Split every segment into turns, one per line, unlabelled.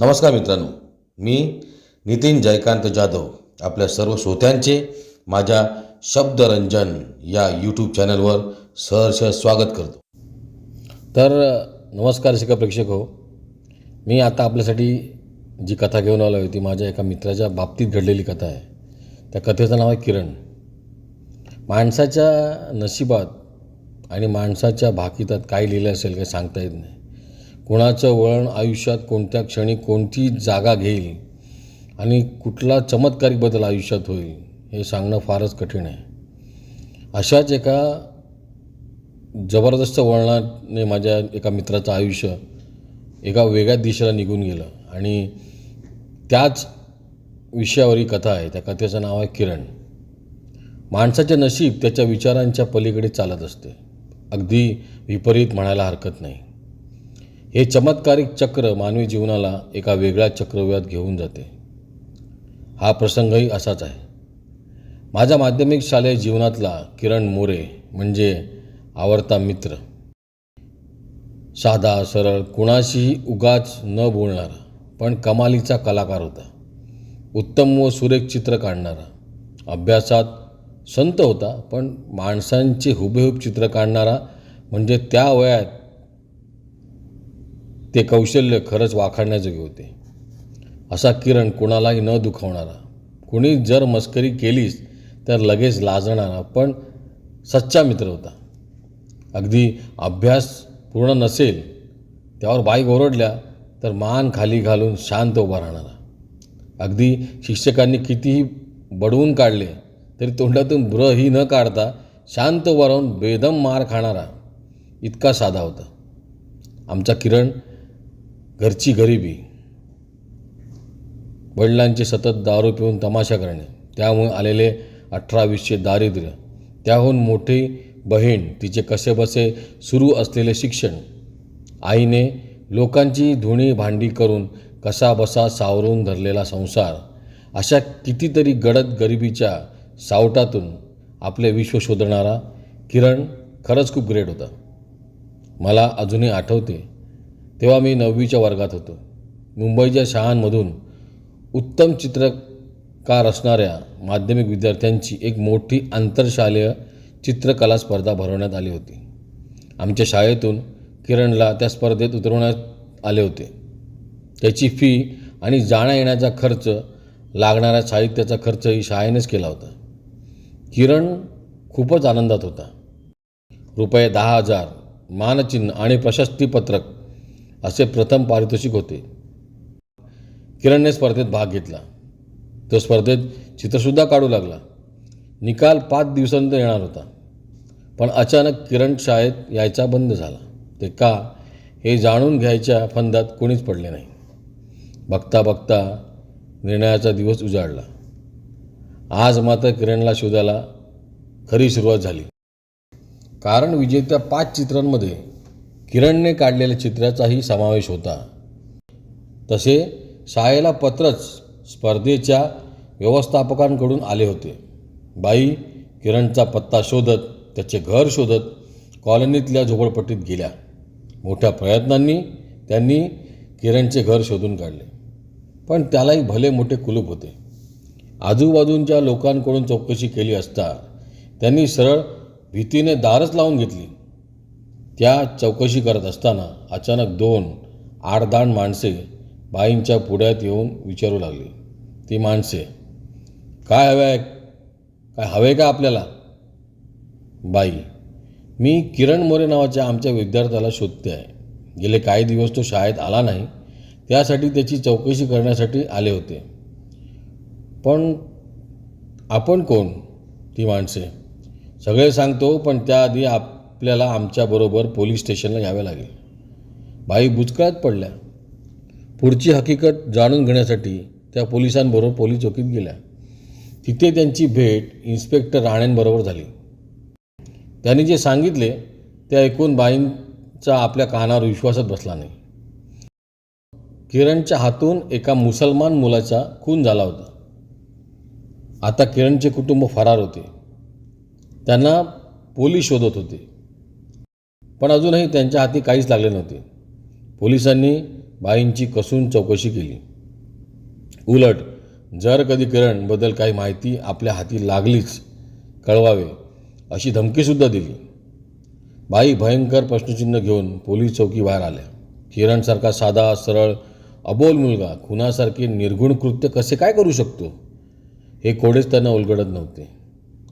नमस्कार मित्रांनो मी नितीन जयकांत जाधव आपल्या सर्व श्रोत्यांचे माझ्या शब्दरंजन या यूट्यूब चॅनलवर सहर्ष स्वागत करतो. तर नमस्कार शिका प्रेक्षक हो. मी आता आपल्यासाठी जी कथा घेऊन आलो आहे ती माझ्या एका मित्राच्या बाबतीत घडलेली कथा आहे. त्या कथेचं नाव आहे किरण. माणसाच्या नशिबात आणि माणसाच्या भाकितात काय लिहिलं असेल काही सांगता येत नाही. कोणाचं वळण आयुष्यात कोणत्या क्षणी कोणती जागा घेईल आणि कुठला चमत्कारिक बदल आयुष्यात होईल हे सांगणं फारच कठीण आहे. अशाच एका जबरदस्त वळणाने माझ्या एका मित्राचं आयुष्य एका वेगळ्या दिशेला निघून गेलं आणि त्याच विषयावर ही कथा आहे. त्या कथेचं नाव आहे किरण. माणसाचे नशीब त्याच्या विचारांच्या पलीकडे चालत असते. अगदी विपरीत म्हणायला हरकत नाही. हे चमत्कारिक चक्र मानवी जीवनाला एका वेगळ्या चक्रव्यूहात घेऊन जाते. हा प्रसंगही असाच आहे. माझ्या माध्यमिक शालेय जीवनातला किरण मोरे म्हणजे आवडता मित्र. साधा सरळ कुणाशीही उगाच न बोलणारा पण कमालीचा कलाकार होता. उत्तम व सुरेख चित्र काढणारा. अभ्यासात संत होता पण माणसांचे हुबेहूब चित्र काढणारा म्हणजे त्या वयात ते कौशल्य खरंच वाखाणण्याजोगे होते. असा किरण कुणालाही न दुखावणारा. कुणी जर मस्करी केलीच तर लगेच लाजणारा पण सच्चा मित्र होता. अगदी अभ्यास पूर्ण नसेल त्यावर बाईक ओरडल्या तर मान खाली घालून शांत उभा राहणारा. अगदी शिक्षकांनी कितीही बडवून काढले तरी तोंडातून ब्रही न काढता शांत उभा राहून बेदम मार खाणारा इतका साधा होता. आमचा किरण घरची गरिबी वडिलांचे सतत दारू पिऊन तमाशा करणे त्यामुळे आलेले अठरावीसचे दारिद्र्य त्याहून मोठी बहीण तिचे कसेबसे सुरू असलेले शिक्षण आईने लोकांची धुणी भांडी करून कसाबसा सावरून धरलेला संसार अशा कितीतरी गडद गरिबीच्या सावटातून आपले विश्व शोधणारा किरण खरंच खूप ग्रेट होता. मला अजूनही आठवते तेव्हा मी नववीच्या वर्गात होतो. मुंबईच्या शाळांमधून उत्तम चित्रकार असणाऱ्या माध्यमिक विद्यार्थ्यांची एक मोठी आंतरशालेय चित्रकला स्पर्धा भरवण्यात आली होती. आमच्या शाळेतून किरणला त्या स्पर्धेत उतरवण्यात आले होते. त्याची फी आणि जाण्या येण्याचा खर्च लागणाऱ्या साहित्याचा खर्चही शाळेनेच केला होता. किरण खूपच आनंदात होता. रुपये दहा हजार मानचिन्ह आणि प्रशस्तीपत्रक असे प्रथम पारितोषिक होते. किरणने स्पर्धेत भाग घेतला. तो स्पर्धेत चित्रसुद्धा काढू लागला. निकाल पाच दिवसानंतर येणार होता. पण अचानक किरण शाळेत यायचा बंद झाला. ते का? हे जाणून घ्यायच्या फंदात कोणीच पडले नाही. बघता बघता निर्णयाचा दिवस उजाडला. आज मात्र किरणला शोधायला खरी सुरुवात झाली. कारण विजेत्या पाच चित्रांमध्ये किरणने काढलेल्या चित्राचाही समावेश होता. तसे शाळेला पत्रच स्पर्धेच्या व्यवस्थापकांकडून आले होते. बाई किरणचा पत्ता शोधत त्याचे घर शोधत कॉलनीतल्या झोपडपट्टीत गेल्या. मोठ्या प्रयत्नांनी त्यांनी किरणचे घर शोधून काढले. पण त्यालाही भले मोठे कुलूप होते. आजूबाजूंच्या लोकांकडून चौकशी केली असता त्यांनी सरळ भीतीने दारच लावून घेतली. त्या चौकशी करत असताना अचानक दोन आडदांड माणसे बाईंच्या पुढ्यात येऊन विचारू लागली. ती माणसे काय हवे आहे? काय हवे का आपल्याला? बाई मी किरण मोरे नावाच्या आमच्या विद्यार्थ्याला शोधते आहे. गेले काही दिवस तो शाळेत आला नाही. त्यासाठी त्याची चौकशी करण्यासाठी आले होते. पण आपण कोण? ती माणसे सगळे सांगतो पण त्याआधी आप आपल्याला आमच्याबरोबर पोलीस स्टेशनला यावे लागेल. बाई बुचकळ्यात पडल्या. पुढची हकीकत जाणून घेण्यासाठी त्या पोलिसांबरोबर पोलीस चौकीत गेल्या. तिथे त्यांची भेट इन्स्पेक्टर राणेंबरोबर झाली. त्यांनी जे सांगितले ते ऐकून बाईंचा आपल्या कानावर विश्वासच बसला नाही. किरणच्या हातून एका मुसलमान मुलाचा खून झाला होता. आता किरणचे कुटुंब फरार होते. त्यांना पोलीस शोधत होते. पण अजूनही त्यांच्या हाती काहीच लागले नव्हते. पोलिसांनी बाईंची कसून चौकशी केली. उलट जर कधी किरणबद्दल काही माहिती आपल्या हाती लागलीच कळवावे अशी धमकीसुद्धा दिली. बाई भयंकर प्रश्नचिन्ह घेऊन पोलीस चौकी बाहेर आल्या. किरणसारखा साधा सरळ अबोल मुलगा खुनासारखे निर्गुण कृत्य कसे काय करू शकतो? हे कोडेच त्यांना उलगडत नव्हते.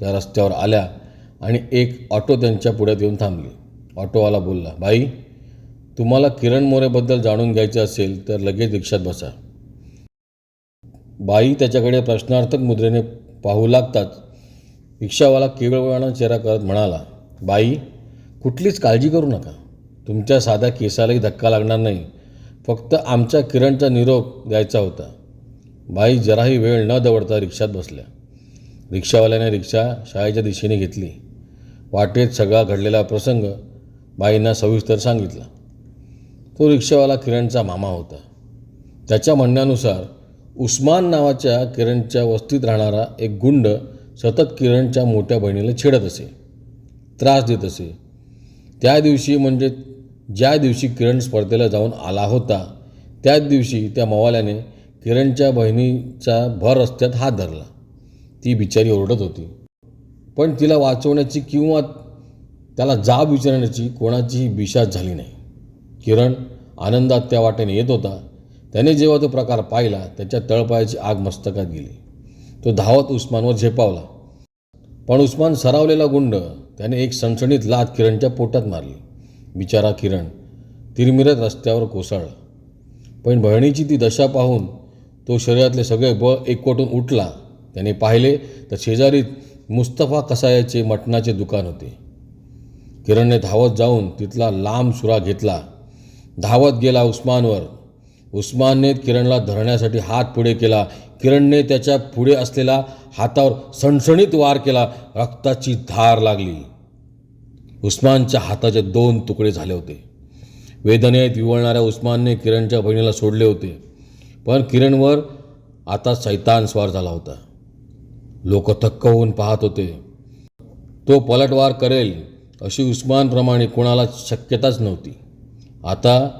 त्या रस्त्यावर आल्या आणि एक ऑटो त्यांच्या पुढ्यात येऊन थांबली. ऑटोवाला बोलला बाई तुम्हाला किरण मोरेबद्दल जाणून घ्यायचे असेल तर लगेच रिक्षात बसा. बाई त्याच्याकडे प्रश्नार्थक मुद्रेने पाहू लागताच रिक्षावाला केवळवाणा चेहरा करत म्हणाला बाई कुठलीच काळजी करू नका. तुमच्या साध्या केसालाही धक्का लागणार नाही. फक्त आमच्या किरणचा निरोप द्यायचा होता. बाई जराही वेळ न दवडता रिक्षात बसल्या. रिक्षावाल्याने रिक्षा शाळेच्या दिशेने घेतली. वाटेत सगळा घडलेला प्रसंग बाईंना सविस्तर सांगितला. तो रिक्षावाला किरणचा मामा होता. त्याच्या म्हणण्यानुसार उस्मान नावाच्या किरणच्या वस्तीत राहणारा एक गुंड सतत किरणच्या मोठ्या बहिणीला छेडत असे त्रास देत असे. त्या दिवशी म्हणजे ज्या दिवशी किरण स्पर्धेला जाऊन आला होता त्याच दिवशी त्या मवाल्याने किरणच्या बहिणीचा भर रस्त्यात हात धरला. ती बिचारी ओरडत होती. पण तिला वाचवण्याची किंवा त्याला जाब विचारण्याची कोणाचीही बिशात झाली नाही. किरण आनंदात त्या वाटेने येत होता. त्याने जेव्हा तो प्रकार पाहिला त्याच्या तळपायाची आग मस्तकात गेली. तो धावत उस्मानवर झेपावला. पण उस्मान सरावलेला गुंड त्याने एक सणसणीत लात किरणच्या पोटात मारली. बिचारा किरण तिरमिरत रस्त्यावर कोसळला. पण बहिणीची ती दशा पाहून तो शरीरातले सगळे बळ एकवटून उठला. त्याने पाहिले तर शेजारीत मुस्तफा कसायाचे मटणाचे दुकान होते. किरणने धावत जाऊन तिथला लांब सुरा घेतला. धावत गेला उस्मानवर. उस्मानने किरणला धरण्यासाठी हात पुढे केला. किरणने त्याच्या पुढे असलेला हातावर सणसणीत वार केला. रक्ताची धार लागली. उस्मानच्या हाताचे दोन तुकडे झाले होते. वेदनेत विवळणाऱ्या उस्मानने किरणच्या बहिणीला सोडले होते. पण किरणवर आता सैतान स्वार झाला होता. लोक थक्क होऊन पाहत होते. तो पलटवार करेल. अशी उस्मानप्रमाणे कोणाला शक्यताच नव्हती. आता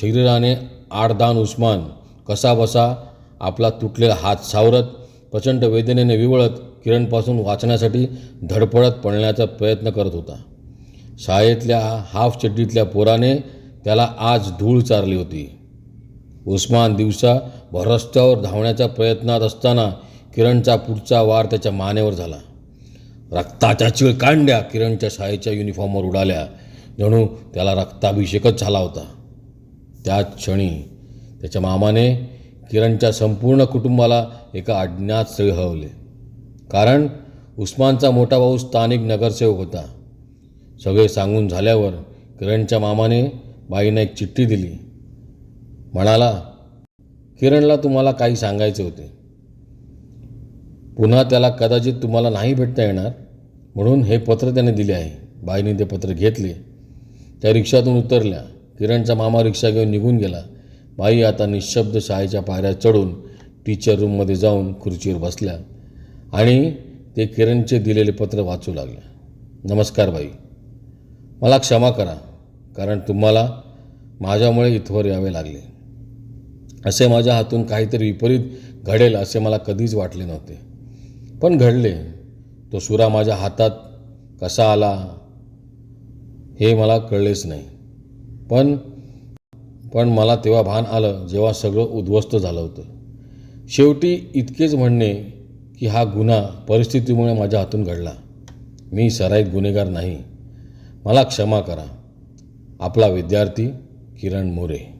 शरीराने आडदान उस्मान कसा बसा आपला तुटलेला हात सावरत प्रचंड वेदनेने विवळत किरणपासून वाचण्यासाठी धडपडत पळण्याचा प्रयत्न करत होता. शाळेतल्या हाफ चड्डीतल्या पोराने त्याला आज धूळ चारली होती. उस्मान दिवसा भरस्त्यावर रस्त्यावर धावण्याच्या प्रयत्नात असताना किरणचा पुढचा वार त्याच्या मानेवर झाला. रक्ताच्या चिळकांड्या किरणच्या शाळेच्या युनिफॉर्मवर उडाल्या. जणू त्याला रक्ताभिषेकच झाला होता. त्याच क्षणी त्याच्या मामाने किरणच्या संपूर्ण कुटुंबाला एका अज्ञात स्थळी हळवले कारण उस्मानचा मोठा भाऊ स्थानिक नगरसेवक होता. सगळे सांगून झाल्यावर किरणच्या मामाने बाईंना एक चिठ्ठी दिली. म्हणाला किरणला तुम्हाला काही सांगायचे होते. पुन्हा त्याला कदाचित तुम्हाला नाही भेटता येणार. म्हणून हे पत्र त्याने दिले आहे. बाईने ते पत्र घेतले. त्या रिक्षातून उतरल्या. किरणचा मामा रिक्षा घेऊन निघून गेला. बाई आता निशब्द शाळेच्या पायऱ्या चढून टीचर रूममध्ये जाऊन खुर्चीवर बसल्या आणि ते किरणचे दिलेले पत्र वाचू लागल्या. नमस्कार बाई. मला क्षमा करा कारण तुम्हाला माझ्यामुळे इथवर यावे लागले. असे माझ्या हातून काहीतरी विपरीत घडेल असे मला कधीच वाटले नव्हते. पण घडले. तो सुरा माझ्या हातात कसा आला हे मला कळलेच नाही. पण पण मला तेव्हा भान आलं जेव्हा सगळं उद्ध्वस्त झालं होतं. शेवटी इतकेच म्हणणे की हा गुन्हा परिस्थितीमुळे माझ्या हातून घडला. मी सराईत गुन्हेगार नाही. मला क्षमा करा. आपला विद्यार्थी किरण मोरे.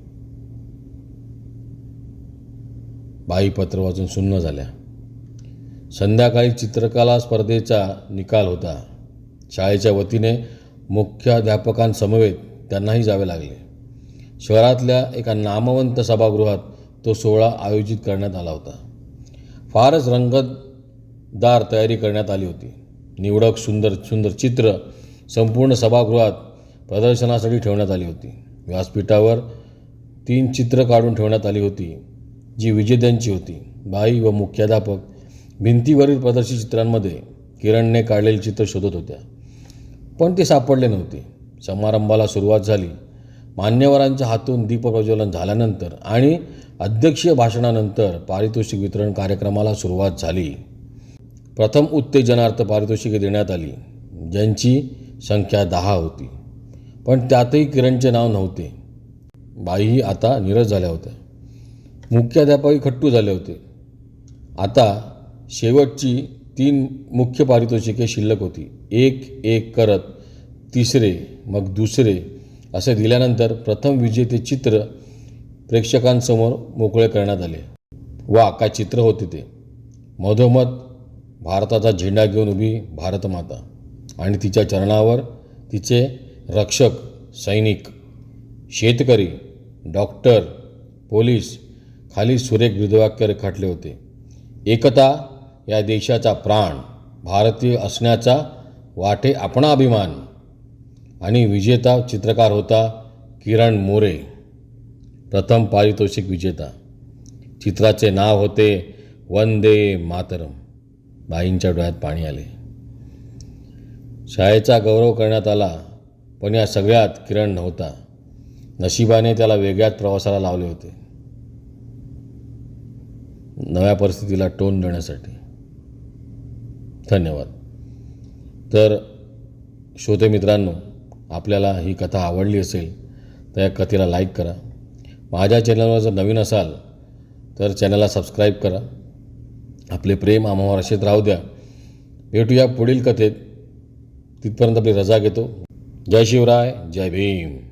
बाई पत्र वाचून सुन्न झाल्या. संध्याकाळी चित्रकला स्पर्धेचा निकाल होता. शाळेच्या वतीने मुख्याध्यापकांसमवेत त्यांनाही जावे लागले. शहरातल्या एका नामवंत सभागृहात तो सोहळा आयोजित करण्यात आला होता. फारच रंगतदार तयारी करण्यात आली होती. निवडक सुंदर सुंदर चित्र संपूर्ण सभागृहात प्रदर्शनासाठी ठेवण्यात आली होती. व्यासपीठावर तीन चित्र काढून ठेवण्यात आली होती जी विजेत्यांची होती. बाई व मुख्याध्यापक भिंतीवरील प्रदर्शित चित्रांमध्ये किरणने काढलेली चित्र शोधत होत्या. पण ते सापडले नव्हते. समारंभाला सुरुवात झाली. मान्यवरांच्या हातून दीपप्रज्वलन झाल्यानंतर आणि अध्यक्षीय भाषणानंतर पारितोषिक वितरण कार्यक्रमाला सुरुवात झाली. प्रथम उत्तेजनार्थ पारितोषिके देण्यात आली ज्यांची संख्या दहा होती. पण त्यातही किरणचे नाव नव्हते. बाईही आता निरस झाल्या होत्या. मुख्याध्यापकही खट्टू झाले होते. आता शेवटची तीन मुख्य पारितोषिके शिल्लक होती. एक एक करत तिसरे मग दुसरे असे दिल्यानंतर प्रथम विजेते चित्र प्रेक्षकांसमोर मोकळे करण्यात आले. वा काय चित्र होते ते. मधोमध भारताचा झेंडा घेऊन उभी भारतमाता आणि तिच्या चरणावर तिचे रक्षक सैनिक शेतकरी डॉक्टर पोलीस खाली सुरेख विधवाक्य रेखाटले होते. एकता या देशाचा प्राण भारतीय असण्याचा वाटे आपणा अभिमान. आणि विजेता चित्रकार होता किरण मोरे. प्रथम पारितोषिक विजेता. चित्राचे नाव होते वंदे मातरम. बाईंच्या डोळ्यात पाणी आले. शाळेचा गौरव करण्यात आला पण या सगळ्यात किरण नव्हता. नशिबाने त्याला वेगळ्याच प्रवासाला लावले होते. नव्या परिस्थितीला टोन देण्यासाठी. धन्यवाद. तर श्रोते मित्रांनो आपल्याला ही कथा आवडली असेल तर या कथेला लाईक करा. माझ्या चॅनलवर जर नवीन असाल तर चॅनलला सबस्क्राईब करा. आपले प्रेम आम्हाला असेच राहू द्या. भेटूया पुढील कथेत. तिथपर्यंत आपली रजा घेतो. जय शिवराय जय भीम.